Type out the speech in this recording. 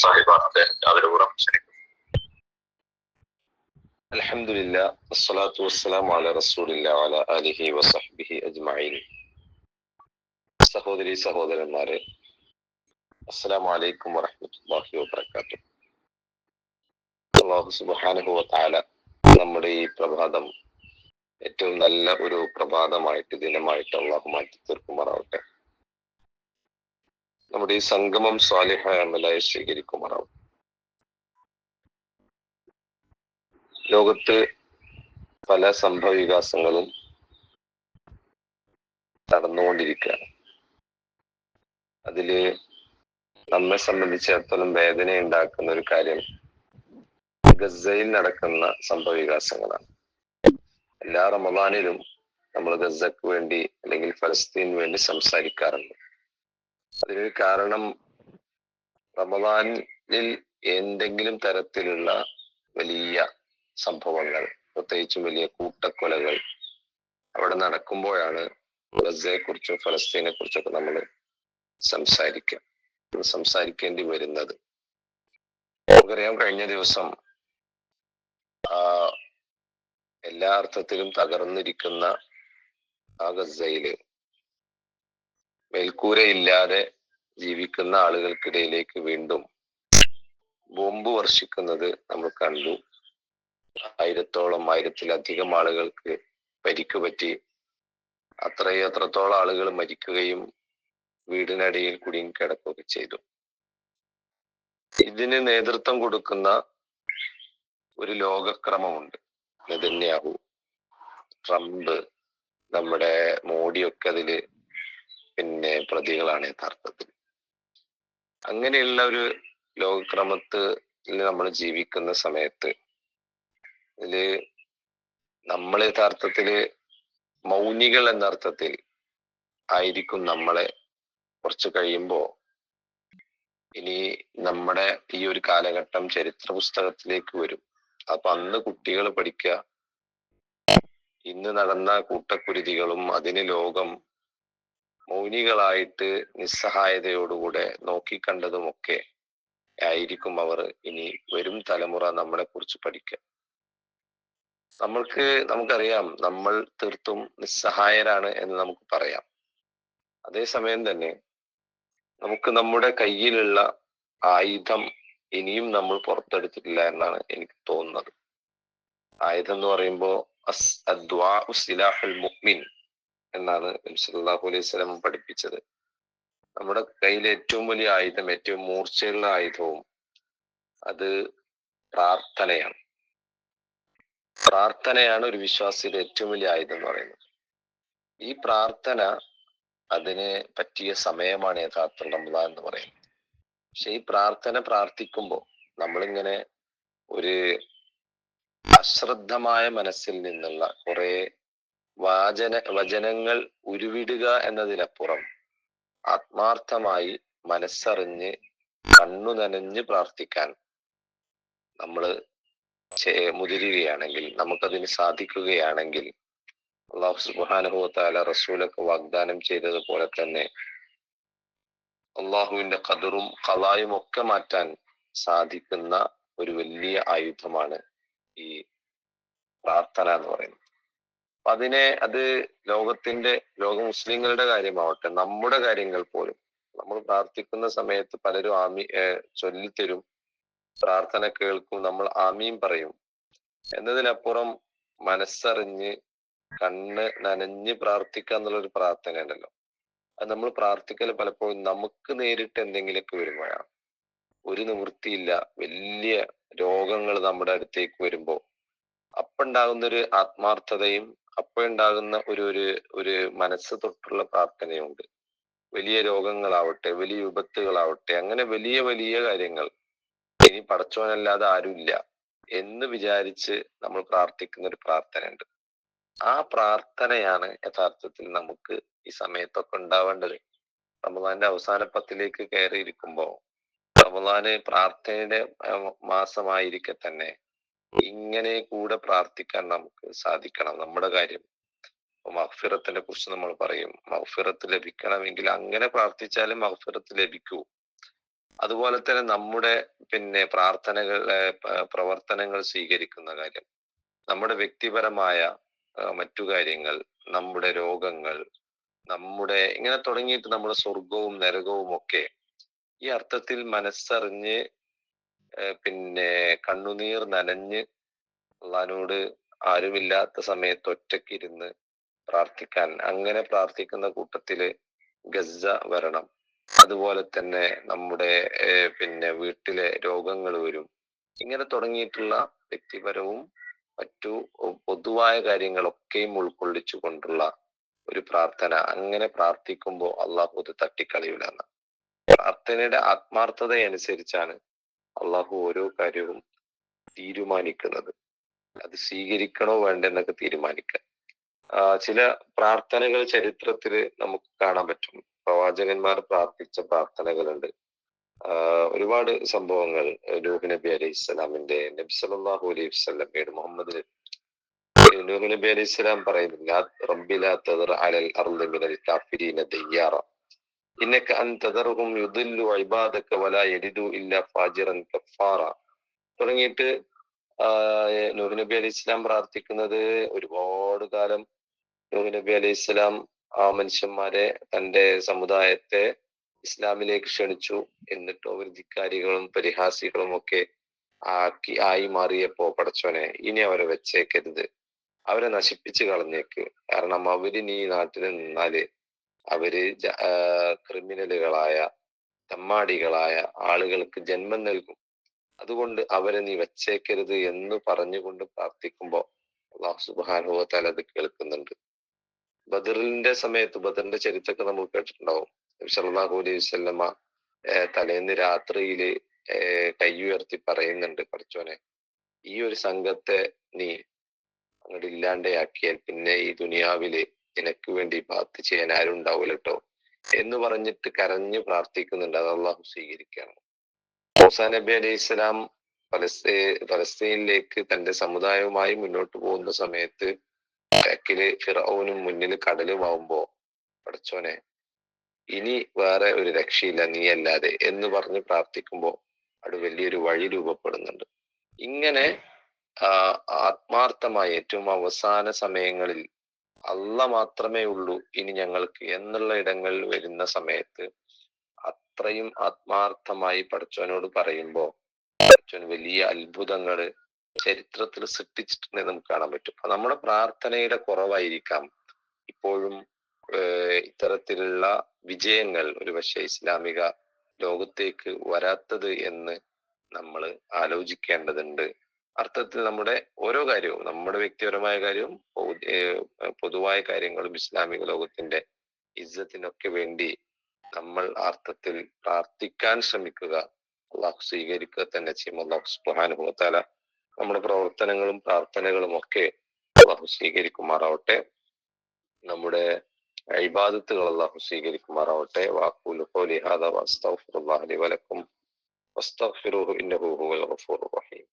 സാഹിബാണ് ആദരപൂർവം ക്ഷണിക്കുന്നു അലഹമില്ല വസ്സലാത്തു വസ്സലാം അല റസൂലില്ല അല അലിഹി വസഹ്ബിഹി അജ്മഈൻ. സഹോദരി സഹോദരന്മാരെ അസ്സലാമു അലൈക്കും വറഹ്മത്തുള്ളാഹി വബറകാത്തു. അല്ലാഹു സുബ്ഹാനഹു വതആല നമ്മുടെ ഈ പ്രഭാതം ഏറ്റവും നല്ല ഒരു പ്രഭാതമായിട്ട് ദിനമായിട്ട് അള്ളാഹു മാറ്റി തീർക്കുമാറാവട്ടെ നമ്മുടെ ഈ സംഗമം സ്വാലിഹ അമലായി സ്വീകരിക്കുമാറാവട്ടെ ലോകത്ത് പല സംഭവ വികാസങ്ങളും നടന്നുകൊണ്ടിരിക്കുകയാണ്. അതിൽ നമ്മെ സംബന്ധിച്ചിടത്തോളം വേദന ഉണ്ടാക്കുന്ന ഒരു കാര്യം ഗസയിൽ നടക്കുന്ന സംഭവ വികാസങ്ങളാണ്. എല്ലാ റമദാനിലും നമ്മൾ ഗസക്ക് വേണ്ടി അല്ലെങ്കിൽ ഫലസ്തീന് വേണ്ടി സംസാരിക്കാറുണ്ട്. അതിനൊരു കാരണം റമദാനിൽ എന്തെങ്കിലും തരത്തിലുള്ള വലിയ സംഭവങ്ങൾ പ്രത്യേകിച്ചും വലിയ കൂട്ടക്കൊലകൾ അവിടെ നടക്കുമ്പോഴാണ് ഗസയെ കുറിച്ചും ഫലസ്തീനെ കുറിച്ചൊക്കെ നമ്മൾ സംസാരിക്കുക. സംസാരിക്കേണ്ടി വരുന്നത്. നമുക്കറിയാം കഴിഞ്ഞ ദിവസം എല്ലാ അർത്ഥത്തിലും തകർന്നിരിക്കുന്ന ആ ഗസയിൽ മേൽക്കൂരയില്ലാതെ ജീവിക്കുന്ന ആളുകൾക്കിടയിലേക്ക് വീണ്ടും ബോംബ് വർഷിക്കുന്നത് നമ്മൾ കണ്ടു. ആയിരത്തോളം ആയിരത്തിലധികം ആളുകൾക്ക് പരിക്ക് പറ്റി അത്രയും അത്രത്തോളം ആളുകൾ മരിക്കുകയും വീടിനടിയിൽ കുടുങ്ങി ചെയ്തു. ഇതിന് നേതൃത്വം കൊടുക്കുന്ന ഒരു ലോകക്രമമുണ്ട്. നെതന്യാഹു ട്രംപ് നമ്മുടെ മോഡിയൊക്കെ അതിൽ പിന്നെ പ്രതികളാണ് യഥാർത്ഥത്തിൽ. അങ്ങനെയുള്ള ഒരു ലോകക്രമത്തിൽ നമ്മൾ ജീവിക്കുന്ന സമയത്ത് ഇതിൽ നമ്മൾ യഥാർത്ഥത്തിൽ മൗനികൾ എന്നർത്ഥത്തിൽ ആയിരിക്കും നമ്മളെ കുറച്ച് കഴിയുമ്പോ ഇനി നമ്മുടെ ഈ ഒരു കാലഘട്ടം ചരിത്ര പുസ്തകത്തിലേക്ക് വരും. അപ്പൊ അന്ന് കുട്ടികൾ പഠിക്കുക ഇന്ന് നടന്ന കൂട്ടക്കുരുതികളും അതിന് ലോകം മൗനികളായിട്ട് നിസ്സഹായതയോടുകൂടെ നോക്കിക്കണ്ടതുമൊക്കെ ആയിരിക്കും അവർ ഇനി വരും തലമുറ നമ്മളെ കുറിച്ച് പഠിക്കുക നമ്മൾക്ക് നമുക്കറിയാം നമ്മൾ തീർത്തും നിസ്സഹായരാണ് എന്ന് നമുക്ക് പറയാം. അതേസമയം തന്നെ നമുക്ക് നമ്മുടെ കയ്യിലുള്ള ആയുധം ഇനിയും നമ്മൾ പുറത്തെടുത്തിട്ടില്ല എന്നാണ് എനിക്ക് തോന്നുന്നത്. ആയുധം എന്ന് പറയുമ്പോൾ മുഅ്മിൻ എന്നാണ് സല്ലല്ലാഹു അലൈഹി വസല്ലം പഠിപ്പിച്ചത്. നമ്മുടെ കയ്യിൽ ഏറ്റവും വലിയ ആയുധം ഏറ്റവും മൂർച്ചയുള്ള ആയുധവും അത് പ്രാർത്ഥനയാണ്. പ്രാർത്ഥനയാണ് ഒരു വിശ്വാസിയുടെ ഏറ്റവും വലിയ ആയുധം എന്ന് പറയുന്നത്. ഈ പ്രാർത്ഥന അതിന് പറ്റിയ സമയമാണ് യഥാർത്ഥ റമദാൻ എന്ന് പറയുന്നത്. പക്ഷെ ഈ പ്രാർത്ഥന പ്രാർത്ഥിക്കുമ്പോൾ നമ്മളിങ്ങനെ ഒരു അശ്രദ്ധമായ മനസ്സിൽ നിന്നുള്ള കുറെ വാചന വചനങ്ങൾ ഉരുവിടുക എന്നതിനപ്പുറം ആത്മാർത്ഥമായി മനസ്സറിഞ്ഞ് കണ്ണു നനഞ്ഞ് പ്രാർത്ഥിക്കാൻ നമ്മൾ മുതിരുകയാണെങ്കിൽ നമുക്കതിന് സാധിക്കുകയാണെങ്കിൽ അള്ളാഹു സുബാനുഭവത്താല റസൂലൊക്കെ വാഗ്ദാനം ചെയ്തതുപോലെ തന്നെ അള്ളാഹുവിന്റെ കതിറും കലായും ഒക്കെ മാറ്റാൻ സാധിക്കുന്ന ഒരു വലിയ ആയുധമാണ് ഈ പ്രാർത്ഥന എന്ന് പറയുന്നത്. അതിനെ അത് ലോകത്തിന്റെ ലോക മുസ്ലിങ്ങളുടെ കാര്യമാവട്ടെ നമ്മുടെ കാര്യങ്ങൾ പോലും. നമ്മൾ പ്രാർത്ഥിക്കുന്ന സമയത്ത് പലരും ആമി ചൊല്ലിത്തരും പ്രാർത്ഥന കേൾക്കും നമ്മൾ ആമീൻ പറയും. എന്നതിനപ്പുറം മനസ്സറിഞ്ഞ് കണ്ണ് നനഞ്ഞ് പ്രാർത്ഥിക്കുക എന്നുള്ള ഒരു പ്രാർത്ഥന ഉണ്ടല്ലോ. അത് നമ്മൾ പ്രാർത്ഥിക്കൽ പലപ്പോഴും നമുക്ക് നേരിട്ട് എന്തെങ്കിലുമൊക്കെ വരുമ്പോഴാണ്. ഒരു നിവൃത്തിയില്ല വലിയ രോഗങ്ങൾ നമ്മുടെ അടുത്തേക്ക് വരുമ്പോൾ അപ്പുണ്ടാകുന്ന ഒരു ആത്മാർത്ഥതയും അപ്പോഴുണ്ടാകുന്ന ഒരു ഒരു ഒരു മനസ്സ് തൊട്ടുള്ള പ്രാർത്ഥനയുണ്ട്. വലിയ രോഗങ്ങളാവട്ടെ വലിയ വിപത്തുകളാവട്ടെ അങ്ങനെ വലിയ വലിയ കാര്യങ്ങൾ ഇനി പടച്ചോനല്ലാതെ ആരുമില്ല എന്ന് വിചാരിച്ച് നമ്മൾ പ്രാർത്ഥിക്കുന്ന ഒരു പ്രാർത്ഥന ഉണ്ട് ആ പ്രാർത്ഥനയാണ് യഥാർത്ഥത്തിൽ നമുക്ക് ഈ സമയത്തൊക്കെ ഉണ്ടാവേണ്ടത്. റമദാന്റെ അവസാന പത്തിലേക്ക് കയറിയിരിക്കുമ്പോ റമദാന് പ്രാർത്ഥനയുടെ മാസമായിരിക്കെ തന്നെ ഇങ്ങനെ കൂടെ പ്രാർത്ഥിക്കാൻ നമുക്ക് സാധിക്കണം. നമ്മുടെ കാര്യം. മഹ്ഫിറത്തിനെ കുറിച്ച് നമ്മൾ പറയും. മഹ്ഫിറത്ത് ലഭിക്കണമെങ്കിൽ അങ്ങനെ പ്രാർത്ഥിച്ചാലും മഹ്ഫിറത്ത് ലഭിക്കൂ. അതുപോലെ തന്നെ നമ്മുടെ പിന്നെ പ്രാർത്ഥനകൾ പ്രവർത്തനങ്ങൾ സ്വീകരിക്കുന്ന കാര്യം. നമ്മുടെ വ്യക്തിപരമായ മറ്റു കാര്യങ്ങൾ നമ്മുടെ രോഗങ്ങൾ നമ്മുടെ ഇങ്ങനെ തുടങ്ങിയിട്ട് നമ്മുടെ സ്വർഗവും നരകവും ഒക്കെ ഈ അർത്ഥത്തിൽ മനസ്സറിഞ്ഞ് പിന്നെ കണ്ണുനീർ നനഞ്ഞ് അള്ളഹാനോട് ആരുമില്ലാത്ത സമയത്ത് ഒറ്റക്കിരുന്ന് പ്രാർത്ഥിക്കാൻ. അങ്ങനെ പ്രാർത്ഥിക്കുന്ന കൂട്ടത്തിൽ ഗസ വരണം. അതുപോലെ തന്നെ നമ്മുടെ പിന്നെ വീട്ടിലെ രോഗങ്ങൾ വരും. ഇങ്ങനെ തുടങ്ങിയിട്ടുള്ള വ്യക്തിപരവും മറ്റു പൊതുവായ കാര്യങ്ങളൊക്കെയും ഉൾക്കൊള്ളിച്ചു കൊണ്ടുള്ള ഒരു പ്രാർത്ഥന. അങ്ങനെ പ്രാർത്ഥിക്കുമ്പോൾ അള്ളാഹു അത് തട്ടിക്കളയൂല എന്ന് പ്രാർത്ഥനയുടെ ആത്മാർത്ഥതയനുസരിച്ചാണ് അള്ളാഹു ഓരോ കാര്യവും തീരുമാനിക്കുന്നത്. അത് സ്വീകരിക്കണോ വേണ്ടെന്നൊക്കെ തീരുമാനിക്കുക. ആ, ചില പ്രാർത്ഥനകൾ ചരിത്രത്തിൽ നമുക്ക് കാണാൻ പറ്റും. പ്രവാചകന്മാർ പ്രാർത്ഥിച്ച പ്രാർത്ഥനകളുണ്ട്. ഒരുപാട് സംഭവങ്ങൾ നൂഹ് നബി അലൈഹി ഇസ്ലാമിന്റെ നബി സല്ലല്ലാഹു അലൈഹി വസല്ലമയുടെ മുഹമ്മദ് നൂഹ് നബി അലൈഹി ഇസ്ലാം പറയുന്നില്ല റബ്ബില തദർ അലൽ അർദ് മിനൽ കാഫിരീന ദയ്യാറ. തുടങ്ങിയിട്ട് നൂഹ് നബി അലൈഹി ഇസ്ലാം പ്രാർത്ഥിക്കുന്നത് ഒരുപാട് കാലം നൂഹ് നബി അലൈഹി ഇസ്ലാം ആ മനുഷ്യന്മാരെ തന്റെ സമുദായത്തെ ഇസ്ലാമിലേക്ക് ക്ഷണിച്ചു. എന്നിട്ട് അവർ ധിക്കാരികളും പരിഹാസികളും ഒക്കെ ആക്കി ആയി മാറിയപ്പോ പടച്ചോനെ ഇനി അവരെ വെച്ചേക്കരുത്. അവരെ നശിപ്പിച്ചു കളഞ്ഞേക്ക്. കാരണം അവരിനി നീ നാട്ടിൽ നിന്നാൽ അവർ ക്രിമിനലുകളായ തമ്മാടികളായ ആളുകൾക്ക് ജന്മം നൽകും. അതുകൊണ്ട് അവരെ നീ വെച്ചേക്കരുത് എന്ന് പറഞ്ഞുകൊണ്ട് പ്രാർത്ഥിക്കുമ്പോ അള്ളാഹു സുബാനുഭവ തല അത് കേൾക്കുന്നുണ്ട്. ബദറിന്റെ സമയത്ത് ബദറിന്റെ ചരിത്രമൊക്കെ നമ്മൾ കേട്ടിട്ടുണ്ടാവും. നബി സല്ലല്ലാഹു അലൈഹി വസല്ലമ തലേന്ന് രാത്രിയിൽ കൈ ഉയർത്തി പറയുന്നുണ്ട് പഠിച്ചോനെ ഈ ഒരു സംഘത്തെ നീ അങ്ങോട്ട് ഇല്ലാണ്ടെയാക്കിയാൽ പിന്നെ ഈ ദുനിയാവിൽ നിനക്ക് വേണ്ടി ബാത്ത് ചെയ്യാൻ ആരും ഉണ്ടാവില്ല കേട്ടോ എന്ന് പറഞ്ഞിട്ട് കരഞ്ഞു പ്രാർത്ഥിക്കുന്നുണ്ട്. അത് അള്ളാഹു സ്വീകരിക്കുകയാണ് മൂസാ നബി അലൈഹി ഇസ്ലാം ഫലസ്തീ ഫലസ്തീനിലേക്ക് തന്റെ സമുദായവുമായി മുന്നോട്ട് പോകുന്ന സമയത്ത് ബാക്കിൽ ഫിറൌനും മുന്നിൽ കടലുമാവുമ്പോ പഠിച്ചോനെ ഇനി വേറെ ഒരു രക്ഷയില്ല നീ അല്ലാതെ എന്ന് പറഞ്ഞ് പ്രാർത്ഥിക്കുമ്പോ അവിടെ വലിയൊരു വഴി രൂപപ്പെടുന്നുണ്ട്. ഇങ്ങനെ ആത്മാർത്ഥമായി ഏറ്റവും അവസാന സമയങ്ങളിൽ അല്ല മാത്രമേ ഉള്ളൂ ഇനി ഞങ്ങൾക്ക് എന്നുള്ള ഇടങ്ങളിൽ വരുന്ന സമയത്ത് അത്രയും ആത്മാർത്ഥമായി പഠിച്ചവനോട് പറയുമ്പോ പഠിച്ചവൻ വലിയ അത്ഭുതങ്ങൾ ചരിത്രത്തിൽ സൃഷ്ടിച്ചിട്ടുണ്ടെന്ന് നമുക്ക് കാണാൻ പറ്റും. അപ്പൊ നമ്മുടെ പ്രാർത്ഥനയുടെ കുറവായിരിക്കാം. ഇപ്പോഴും ഇത്തരത്തിലുള്ള വിജയങ്ങൾ ഒരുപക്ഷെ ഇസ്ലാമിക ലോകത്തേക്ക് വരാത്തത് എന്ന് നമ്മൾ ആലോചിക്കേണ്ടതുണ്ട്. അർത്ഥത്തിൽ നമ്മുടെ ഓരോ കാര്യവും നമ്മുടെ വ്യക്തിപരമായ കാര്യവും പൊതുവായ കാര്യങ്ങളും ഇസ്ലാമിക ലോകത്തിന്റെ ഇജ്ജത്തിനൊക്കെ വേണ്ടി നമ്മൾ അർത്ഥത്തിൽ പ്രാർത്ഥിക്കാൻ ശ്രമിക്കുക അള്ളാഹു സ്വീകരിക്കുക തന്നെ ചെയ്യും. അള്ളാഹു സുബ്ഹാനഹു തആല നമ്മുടെ പ്രവർത്തനങ്ങളും പ്രാർത്ഥനകളും ഒക്കെ അള്ളാഹു സ്വീകരിക്കുമാറാവട്ടെ. നമ്മുടെ ഇബാദത്തുകൾ അള്ളാഹു സ്വീകരിക്കുമാറാവട്ടെ. വാഖൂലു ഖൗലി ഹാദാ വസ്തഗ്ഫിറുല്ലാഹി വലക്കും വസ്തഗ്ഫിറുഹു ഇന്നഹു ഹുവൽ ഗഫൂറുർ റഹീം.